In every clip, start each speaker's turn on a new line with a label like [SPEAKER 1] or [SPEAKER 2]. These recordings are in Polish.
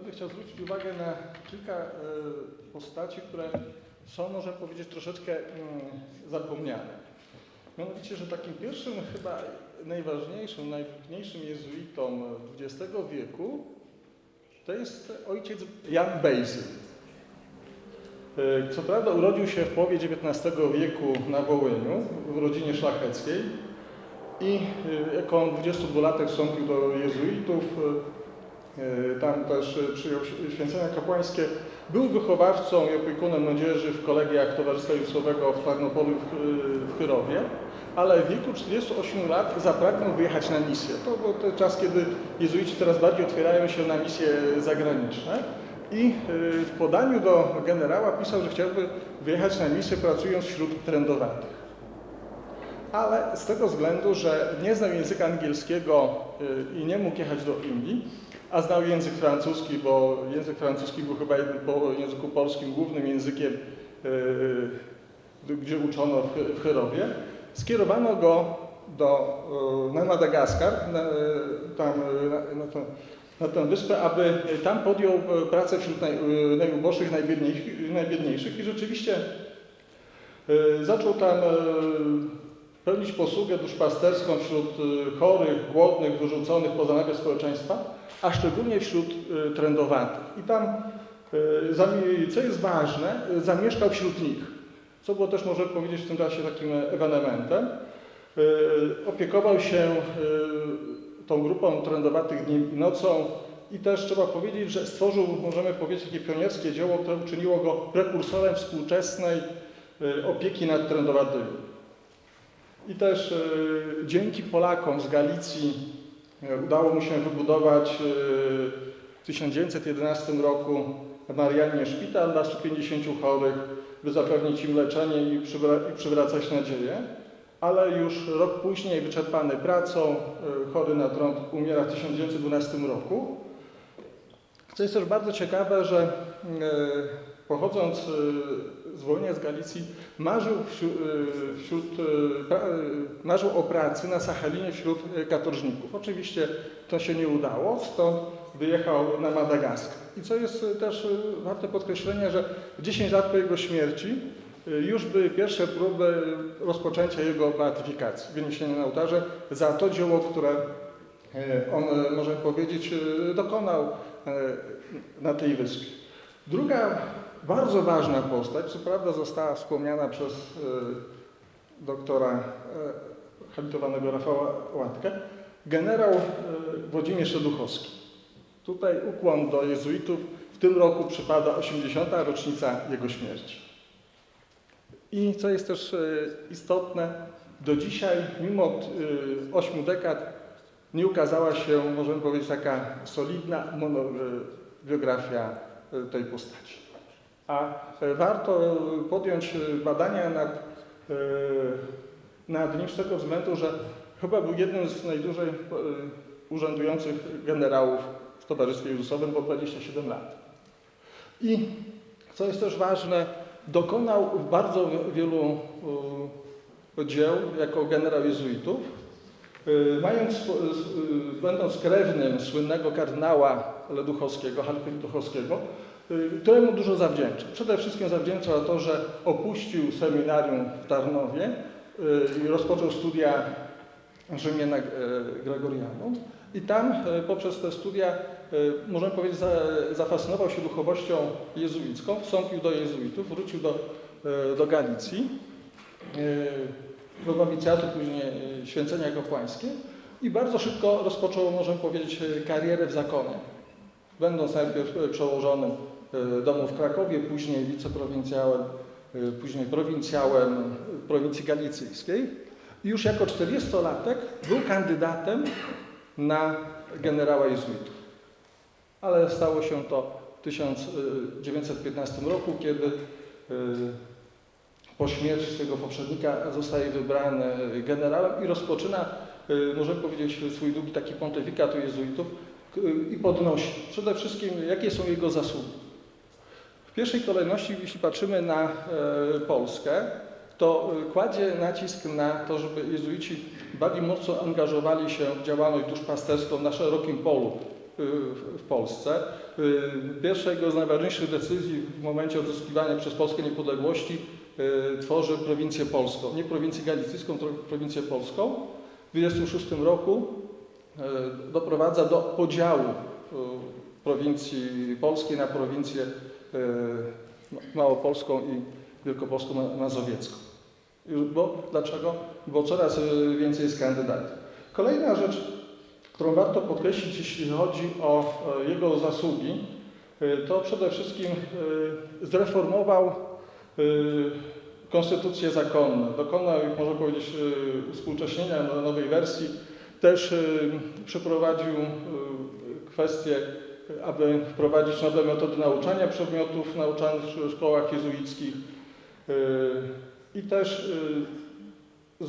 [SPEAKER 1] Będę chciał zwrócić uwagę na kilka e, postaci, które są, można powiedzieć, troszeczkę mm, zapomniane. Mianowicie, że takim pierwszym, chyba najważniejszym, najwybitniejszym jezuitą XX wieku to jest ojciec Jan Bejzy. E, Co prawda urodził się w połowie XIX wieku na Wołyniu, w rodzinie szlacheckiej i e, jako on 22-latek wstąpił do jezuitów, tam też e, przyjął święcenia kapłańskie. Był wychowawcą i opiekunem młodzieży w kolegiach Towarzystwa Jusowego w Tarnopolu w, Chyrowie, ale w wieku 48 lat zapragnął wyjechać na misję. To był ten czas, kiedy jezuici coraz bardziej otwierają się na misje zagraniczne. I y, w podaniu do generała pisał, że chciałby wyjechać na misję pracując wśród trędowatych. Ale z tego względu, że nie znał języka angielskiego i nie mógł jechać do Indii, a znał język francuski, bo język francuski był chyba po języku polskim głównym językiem, y, gdzie uczono w, Chy- w Chyrowie, skierowano go do, y, na Madagaskar, na, y, tam, na, na, to, na tę wyspę, aby tam podjął pracę wśród naj, najuboższych, najbiedniejszych, najbiedniejszych i rzeczywiście zaczął tam pełnić posługę duszpasterską wśród y, chorych, głodnych, wyrzuconych poza nawias społeczeństwa, a szczególnie wśród y, trędowatych. I tam, y, co jest ważne, zamieszkał wśród nich, co było też, można powiedzieć, w tym czasie takim ewenementem. Opiekował się tą grupą trędowatych dniem i nocą i też trzeba powiedzieć, że stworzył, możemy powiedzieć, takie pionierskie dzieło, które uczyniło go prekursorem współczesnej opieki nad trędowatymi. I też y, dzięki Polakom z Galicji y, udało mu się wybudować y, w 1911 roku w Mariannie szpital dla 150 chorych, by zapewnić im leczenie i, przywra- i przywracać nadzieję. Ale już rok później, wyczerpany pracą, chory na trąd umiera w 1912 roku. Co jest też bardzo ciekawe, że e, pochodząc e, z Galicji, marzył, wśród, e, wśród, e, e, marzył o pracy na Sachalinie wśród katorżników. Oczywiście to się nie udało, stąd wyjechał na Madagaskar. I co jest też warte podkreślenia, że 10 lat po jego śmierci już były pierwsze próby rozpoczęcia jego beatyfikacji, wyniesienia na ołtarze za to dzieło, które on, można powiedzieć, dokonał na tej wyspie. Druga bardzo ważna postać, co prawda została wspomniana przez e, doktora e, habilitowanego Rafała Łatkę, generał e, Włodzimierz Szeduchowski. Tutaj ukłon do jezuitów. W tym roku przypada 80. rocznica jego śmierci. I co jest też istotne, do dzisiaj, mimo 8 dekad, nie ukazała się, możemy powiedzieć, taka solidna biografia tej postaci. A e, warto podjąć e, badania nad, e, nad nim z tego względu, że chyba był jednym z najdłużej e, urzędujących generałów w Towarzystwie Jezusowym, bo 27 lat. I co jest też ważne, dokonał bardzo wielu e, dzieł jako generał jezuitów, Mając, będąc krewnym słynnego kardynała Leduchowskiego, Halpy Leduchowskiego, y, któremu dużo zawdzięcza. Przede wszystkim zawdzięcza to, że opuścił seminarium w Tarnowie y, i rozpoczął studia Rzymiana y, Gregorianum. I tam y, poprzez te studia, y, możemy powiedzieć, za, zafascynował się duchowością jezuicką, wstąpił do jezuitów, wrócił do, y, do Galicji do nowicjatu, później święcenia kapłańskie i bardzo szybko rozpoczął, możemy powiedzieć, karierę w zakonie. Będąc najpierw przełożonym domu w Krakowie, później wiceprowincjałem, e, później prowincjałem prowincji galicyjskiej. I już jako 40-latek był kandydatem na generała jezuitów. Ale stało się to w 1915 roku, kiedy e, po śmierci swojego poprzednika zostaje wybrany generałem i rozpoczyna, możemy powiedzieć, swój długi taki pontyfikat jezuitów i podnosi przede wszystkim, jakie są jego zasługi. W pierwszej kolejności, jeśli patrzymy na e, Polskę, to e, kładzie nacisk na to, żeby jezuici bardziej mocno angażowali się w działalność duszpasterską na szerokim polu y, w Polsce. pierwsza jego z najważniejszych decyzji w momencie odzyskiwania przez Polskę niepodległości tworzy prowincję polską. Nie prowincję galicyjską, tylko prowincję polską. W 1926 roku doprowadza do podziału prowincji polskiej na prowincję małopolską i wielkopolską ma- mazowiecką. Bo, dlaczego? Bo coraz y, więcej jest kandydatów. Kolejna rzecz, którą warto podkreślić, jeśli chodzi o e, jego zasługi, to przede wszystkim zreformował konstytucję zakonną. Dokonał, można powiedzieć, uspółcześnienia no- nowej wersji. Też przeprowadził kwestię, aby wprowadzić nowe metody nauczania przedmiotów nauczanych w szkołach jezuickich. Y, I też y,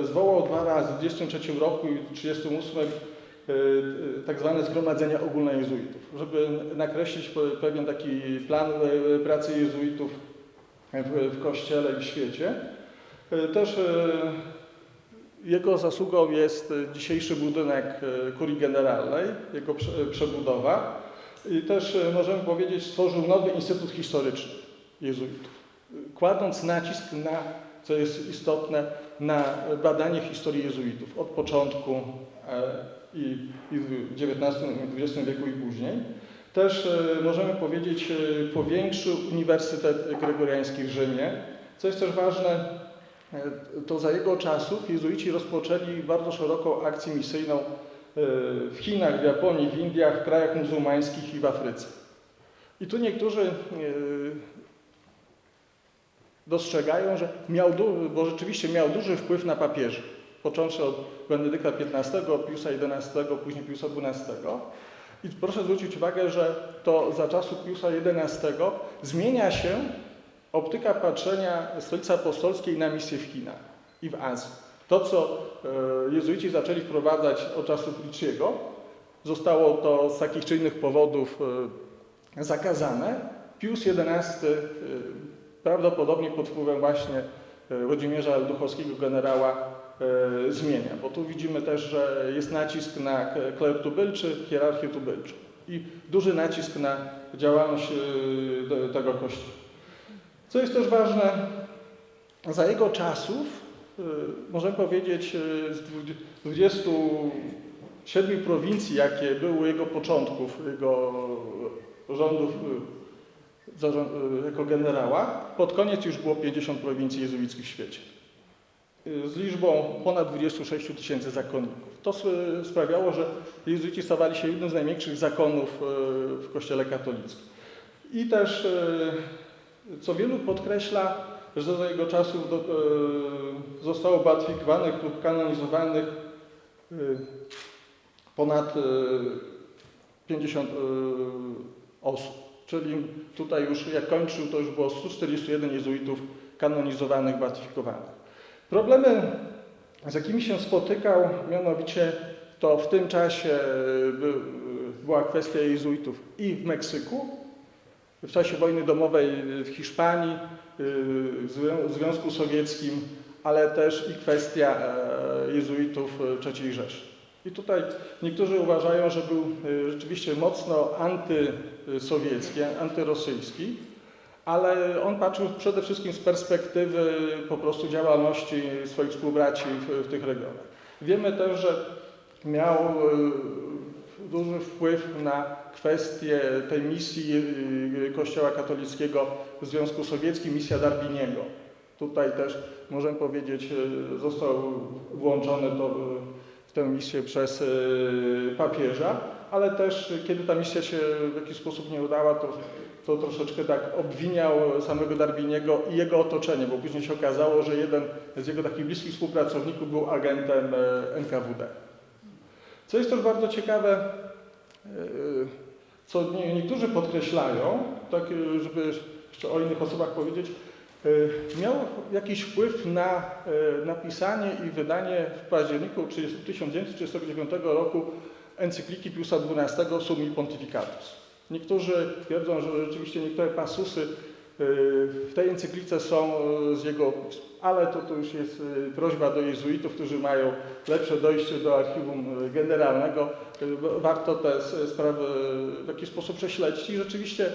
[SPEAKER 1] y, zwołał dwa razy w 23 roku i w 38 y, y, tak zwane zgromadzenia ogólne jezuitów, żeby nakreślić pe- pewien taki plan pracy jezuitów w, Kościele i w świecie. Też jego zasługą jest y, dzisiejszy budynek y, kurii generalnej, jego prze- przebudowa. I też możemy powiedzieć, stworzył nowy Instytut Historyczny jezuitów, kładąc nacisk na, co jest istotne, na badanie historii jezuitów od początku e, i, w XIX XX wieku i później. Też e, możemy powiedzieć, e, powiększył Uniwersytet Gregoriański w Rzymie. Co jest też ważne, e, to za jego czasów jezuici rozpoczęli bardzo szeroką akcję misyjną e, w Chinach, w Japonii, w Indiach, w krajach muzułmańskich i w Afryce. I tu niektórzy e, dostrzegają, że miał, bo rzeczywiście miał duży wpływ na papieży, począwszy od Benedykta XV, Piusa XI, później Piusa XII. I proszę zwrócić uwagę, że to za czasów Piusa XI zmienia się optyka patrzenia stolicy apostolskiej na misję w Chinach i w Azji. To, co e, jezuici zaczęli wprowadzać od czasów Ricciego, zostało to z takich czy innych powodów e, zakazane. Pius XI e, prawdopodobnie pod wpływem właśnie Włodzimierza Duchowskiego generała zmienia, bo tu widzimy też, że jest nacisk na kler tubylczy, hierarchię tubylczą i duży nacisk na działalność tego kościoła. Co jest też ważne, za jego czasów, e, możemy powiedzieć, e, z dwudzie- 27 prowincji, jakie były jego początków, jego rządów zarząd- jako generała, pod koniec już było 50 prowincji jezuickich w świecie. Y, Z liczbą ponad 26 tysięcy zakonników. To sprawiało, że jezuici stawali się jednym z największych zakonów y, w Kościele katolickim. I też, y, co wielu podkreśla, że za jego czasów do, y, zostało beatyfikowanych lub kanonizowanych y, ponad y, 50 y, osób. Czyli tutaj już jak kończył, to już było 141 jezuitów kanonizowanych, beatyfikowanych. Problemy, z jakimi się spotykał, mianowicie to w tym czasie y, by, była kwestia jezuitów i w Meksyku, w czasie wojny domowej w Hiszpanii, y, w Zwią- w Związku Sowieckim, ale też i kwestia e, jezuitów e, III Rzeszy. I tutaj niektórzy uważają, że był y, rzeczywiście mocno antysowiecki, antyrosyjski, ale on patrzył przede wszystkim z perspektywy po prostu działalności swoich współbraci w, w tych regionach. Wiemy też, że miał y, duży wpływ na kwestię tej misji y, Kościoła katolickiego w Związku Sowieckim, misja Darbiniego. Tutaj też możemy powiedzieć, y, został włączony do, y, w tę misję przez y, papieża, ale też y, kiedy ta misja się w jakiś sposób nie udała, to, to troszeczkę tak obwiniał samego Darbiniego i jego otoczenie, bo później się okazało, że jeden z jego takich bliskich współpracowników był agentem NKWD. Co jest też bardzo ciekawe, e, co nie- niektórzy podkreślają, tak e, żeby jeszcze o innych osobach powiedzieć, e, miał jakiś wpływ na napisanie i wydanie w październiku 30 1939 roku encykliki Piusa XII Summi Pontificatus. Niektórzy twierdzą, że rzeczywiście niektóre pasusy w tej encyklice są e, z jego, ale to, to już jest e, prośba do jezuitów, którzy mają lepsze dojście do archiwum generalnego. Warto te sprawy w jakiś sposób prześledzić i rzeczywiście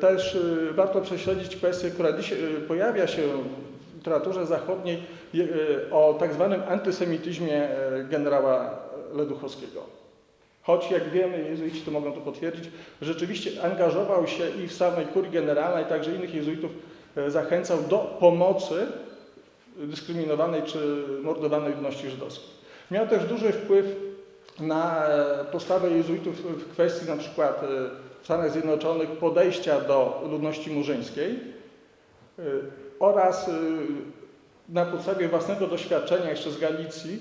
[SPEAKER 1] też warto prześledzić kwestię, która dzisiaj pojawia się w literaturze zachodniej o tak zwanym antysemityzmie generała Leduchowskiego. Choć jak wiemy, jezuici to mogą to potwierdzić, rzeczywiście angażował się i w samej kurii generalnej, także innych jezuitów e, zachęcał do pomocy dyskryminowanej czy mordowanej ludności żydowskiej. Miał też duży wpływ na e, postawę jezuitów w kwestii na przykład e, w Stanach Zjednoczonych podejścia do ludności murzyńskiej oraz na podstawie własnego doświadczenia jeszcze z Galicji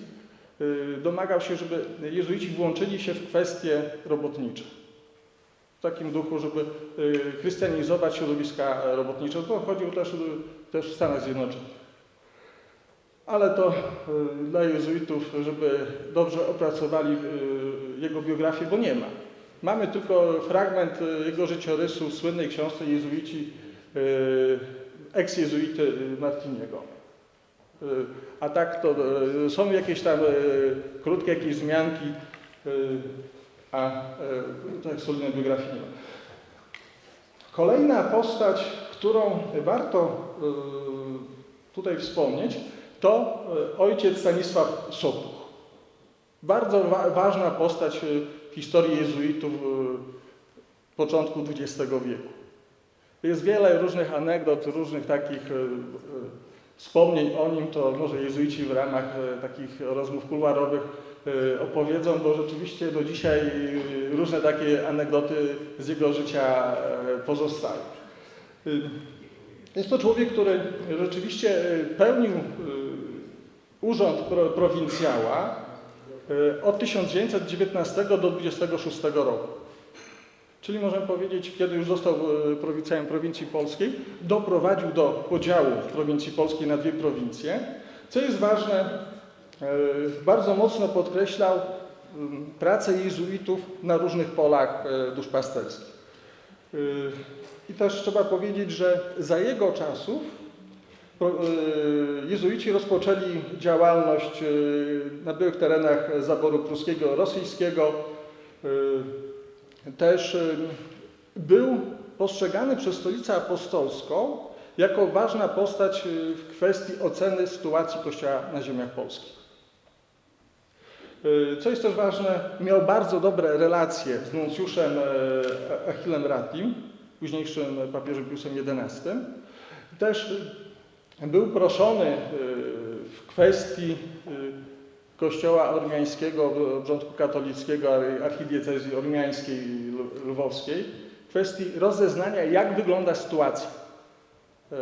[SPEAKER 1] domagał się, żeby jezuici włączyli się w kwestie robotnicze. W takim duchu, żeby y, chrystianizować środowiska robotnicze. To chodziło też, y, też w Stanach Zjednoczonych. Ale to y, dla jezuitów, żeby dobrze opracowali y, jego biografię, bo nie ma. Mamy tylko fragment y, jego życiorysu w słynnej książce jezuici, y, eks-jezuity y, Martiniego. Y, A tak to y, są jakieś tam y, krótkie jakieś wzmianki, y, a tak solidnej biografii nie ma. Kolejna postać, którą warto tutaj wspomnieć, to ojciec Stanisław Sopuch. Bardzo wa ważna postać w historii jezuitów początku XX wieku. Jest wiele różnych anegdot, różnych takich wspomnień o nim, to może jezuici w ramach e, takich rozmów kuluarowych e, opowiedzą, bo rzeczywiście do dzisiaj e, różne takie anegdoty z jego życia pozostają. Jest to człowiek, który rzeczywiście pełnił urząd pro, prowincjała od 1919 do 26 roku. Czyli możemy powiedzieć, kiedy już został e, prowincjalem prowincji polskiej, doprowadził do podziału prowincji polskiej na dwie prowincje. Co jest ważne, e, bardzo mocno podkreślał pracę jezuitów na różnych polach e, duszpasterskich. I też trzeba powiedzieć, że za jego czasów jezuici rozpoczęli działalność na byłych terenach zaboru pruskiego, rosyjskiego, też był postrzegany przez Stolicę Apostolską jako ważna postać y, w kwestii oceny sytuacji Kościoła na ziemiach polskich. Y, Co jest też ważne, miał bardzo dobre relacje z nuncjuszem e, Achillem Ratim, późniejszym papieżem Piusem XI. Też y, był proszony w kwestii Kościoła ormiańskiego, obrządku katolickiego, ar- archidiecezji ormiańskiej lwowskiej, w kwestii rozeznania, jak wygląda sytuacja e,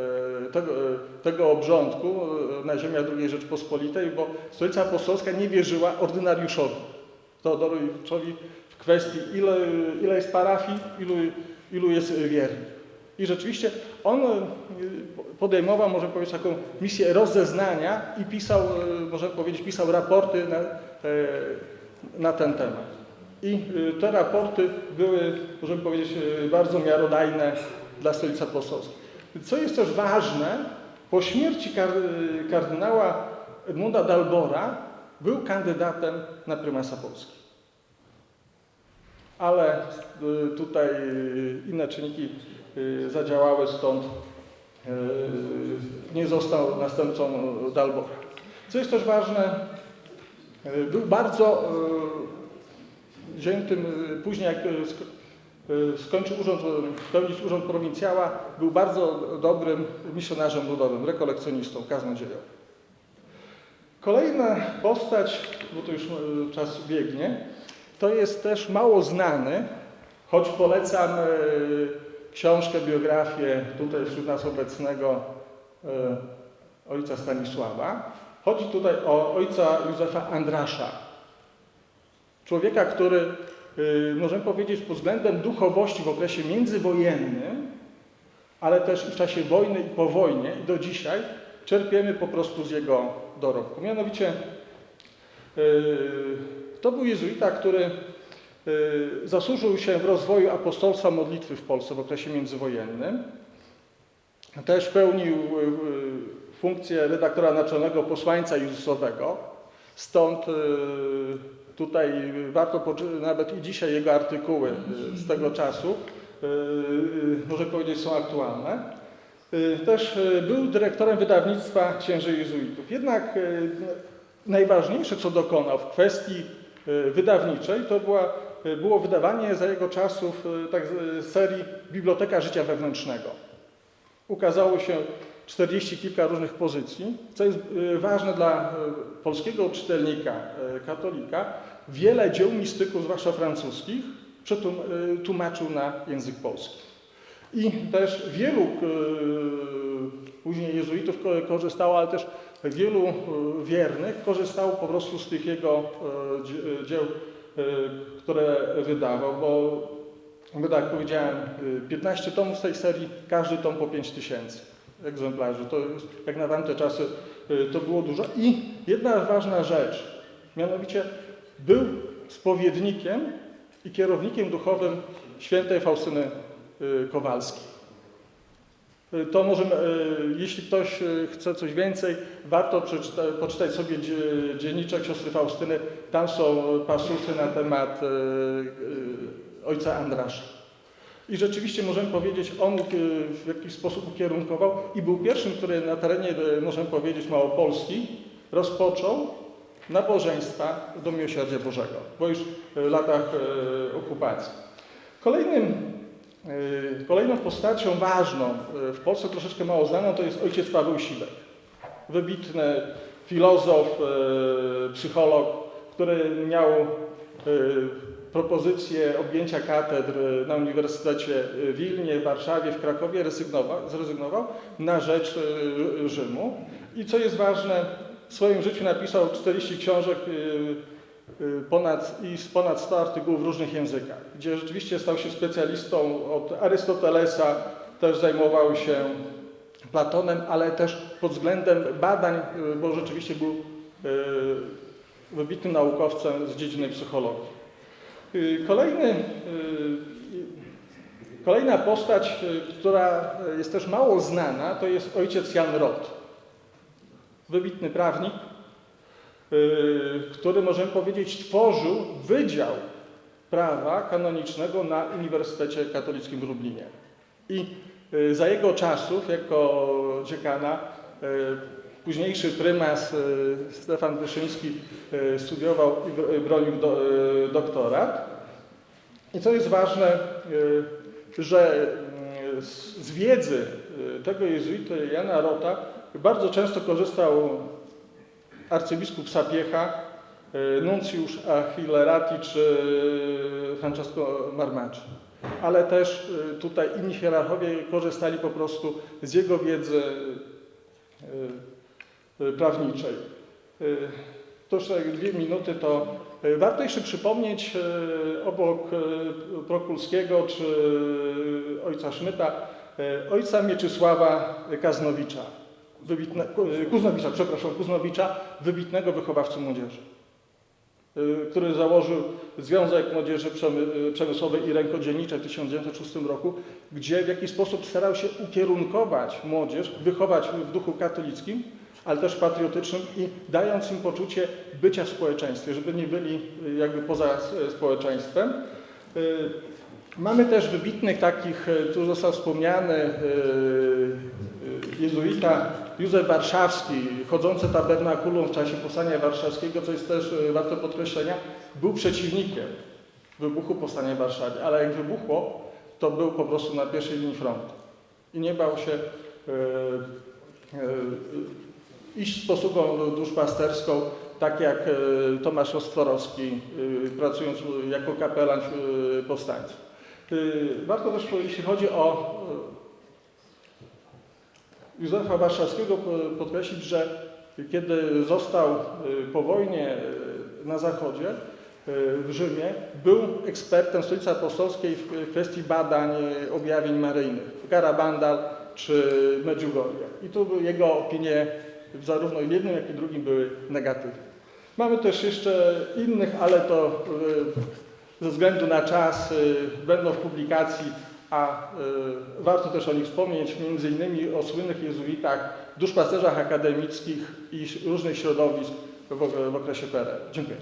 [SPEAKER 1] tego, e, tego obrządku e, na ziemiach II Rzeczpospolitej, bo Stolica Apostolska nie wierzyła ordynariuszowi, Teodorowiczowi w kwestii, ile, ile jest parafii, ilu, ilu jest wiernych. I rzeczywiście on e, podejmował, można powiedzieć, taką misję rozeznania i pisał, e, można powiedzieć, pisał raporty na, na ten temat. I e, te raporty były, możemy powiedzieć, bardzo miarodajne dla Stolicy Apostolskiej. Co jest też ważne, po śmierci kar- kardynała Edmunda Dalbora był kandydatem na prymasa Polski. Ale tutaj inne czynniki zadziałały, stąd y, nie został następcą Dalbora. Co jest też ważne, y, był bardzo y, wziętym, y, później jak y, sk- y, skończył urząd, y, pełnić urząd prowincjała, był bardzo dobrym misjonarzem ludowym, rekolekcjonistą, kaznodziejowym. Kolejna postać, bo to już y, czas biegnie, to jest też mało znany, choć polecam y, książkę, biografię tutaj wśród nas obecnego y, ojca Stanisława. Chodzi tutaj o ojca Józefa Andrasza. Człowieka, który, y, możemy powiedzieć, pod względem duchowości w okresie międzywojennym, ale też w czasie wojny i po wojnie i do dzisiaj czerpiemy po prostu z jego dorobku. Mianowicie yy, to był jezuita, który zasłużył się w rozwoju apostolstwa modlitwy w Polsce w okresie międzywojennym. Też pełnił y, y, funkcję redaktora naczelnego posłańca Jezusowego. Stąd y, tutaj warto nawet i dzisiaj jego artykuły y, z tego czasu, y, y, może powiedzieć, są aktualne. Y, Też y, był dyrektorem wydawnictwa księży jezuitów. Jednak y, najważniejsze, co dokonał w kwestii y, wydawniczej, to była, y, było wydawanie za jego czasów y, tak z- serii Biblioteka Życia Wewnętrznego. Ukazało się 40 kilka różnych pozycji, co jest ważne dla polskiego czytelnika, katolika. Wiele dzieł mistyków, zwłaszcza francuskich, przetum- y, tłumaczył na język polski. I też wielu później jezuitów ko- korzystało, ale też wielu wiernych korzystało po prostu z tych jego dzie- dzieł, które wydawał, bo bo tak powiedziałem, y, 15 tomów z tej serii, każdy tom po 5 tysięcy egzemplarzy. To jak na tamte czasy y, to było dużo. I jedna ważna rzecz, mianowicie był spowiednikiem i kierownikiem duchowym świętej Faustyny Kowalskiej. Y, To możemy, y, jeśli ktoś y, chce coś więcej, warto poczytać sobie dzie- dzienniczek siostry Faustyny. Tam są pasusy na temat ojca Andrasza. I rzeczywiście możemy powiedzieć, on w jakiś sposób ukierunkował i był pierwszym, który na terenie, możemy powiedzieć, Małopolski rozpoczął nabożeństwa do Miłosierdzia Bożego, bo już w latach okupacji. Kolejnym Kolejną postacią ważną y, w Polsce, troszeczkę mało znaną, to jest ojciec Paweł Siwek. Wybitny filozof, y, psycholog, który miał propozycję objęcia katedr na Uniwersytecie w Wilnie, w Warszawie, w Krakowie, rezygnował, zrezygnował na rzecz Rzymu. I co jest ważne, w swoim życiu napisał 40 książek, ponad, i z ponad 100 artykułów w różnych językach, gdzie rzeczywiście stał się specjalistą od Arystotelesa, też zajmował się Platonem, ale też pod względem badań, y, bo rzeczywiście był y, wybitnym naukowcem z dziedziny psychologii. Y, Kolejny, y, kolejna postać, y, która jest też mało znana, to jest ojciec Jan Roth. Wybitny prawnik, y, który możemy powiedzieć tworzył Wydział Prawa Kanonicznego na Uniwersytecie Katolickim w Lublinie. I y, za jego czasów, jako dziekana, y, późniejszy prymas y, Stefan Wyszyński y, studiował i bro- bronił do, y, doktorat. I co jest ważne, y, że y, z wiedzy y, tego jezuity Jana Rota bardzo często korzystał arcybiskup Sapiecha, y, nuncjusz Achillerati czy Francesco Marmacci. Ale też y, tutaj inni hierarchowie korzystali po prostu z jego wiedzy prawniczej. To dwie minuty to warto jeszcze przypomnieć obok Prokulskiego czy ojca Szmyta, ojca Mieczysława Kaznowicza, wybitne, Ku- Kuznowicza, przepraszam, Kuznowicza, wybitnego wychowawcy młodzieży, y, który założył Związek Młodzieży y, Przemysłowej i Rękodzielniczej w 1906 roku, gdzie w jakiś sposób starał się ukierunkować młodzież, wychować w duchu katolickim, ale też patriotycznym i dając im poczucie bycia w społeczeństwie, żeby nie byli y, jakby poza społeczeństwem. Y, Mamy też wybitnych takich, y, tu został wspomniany y, y, jezuita Józef Warszawski, chodzący tabernakulum w czasie Powstania Warszawskiego, co jest też y, warte podkreślenia, był przeciwnikiem wybuchu Powstania w Warszawie, ale jak wybuchło, to był po prostu na pierwszej linii frontu i nie bał się y, y, iść z posługą duszpasterską, tak jak Tomasz Ostworowski, pracując jako kapelan powstańców. Warto też, jeśli chodzi o Józefa Warszawskiego, po- podkreślić, że kiedy został y, po wojnie y, na zachodzie, y, w Rzymie, był ekspertem Stolicy Apostolskiej w kwestii badań objawień maryjnych, Garabandal czy Medjugorje. I tu jego opinie zarówno w jednym, jak i drugim były negatywne. Mamy też jeszcze innych, ale to ze względu na czas będą w publikacji, a y, warto też o nich wspomnieć, między innymi o słynnych jezuitach, duszpasterzach akademickich i różnych środowisk w, w okresie PRL. Dziękuję.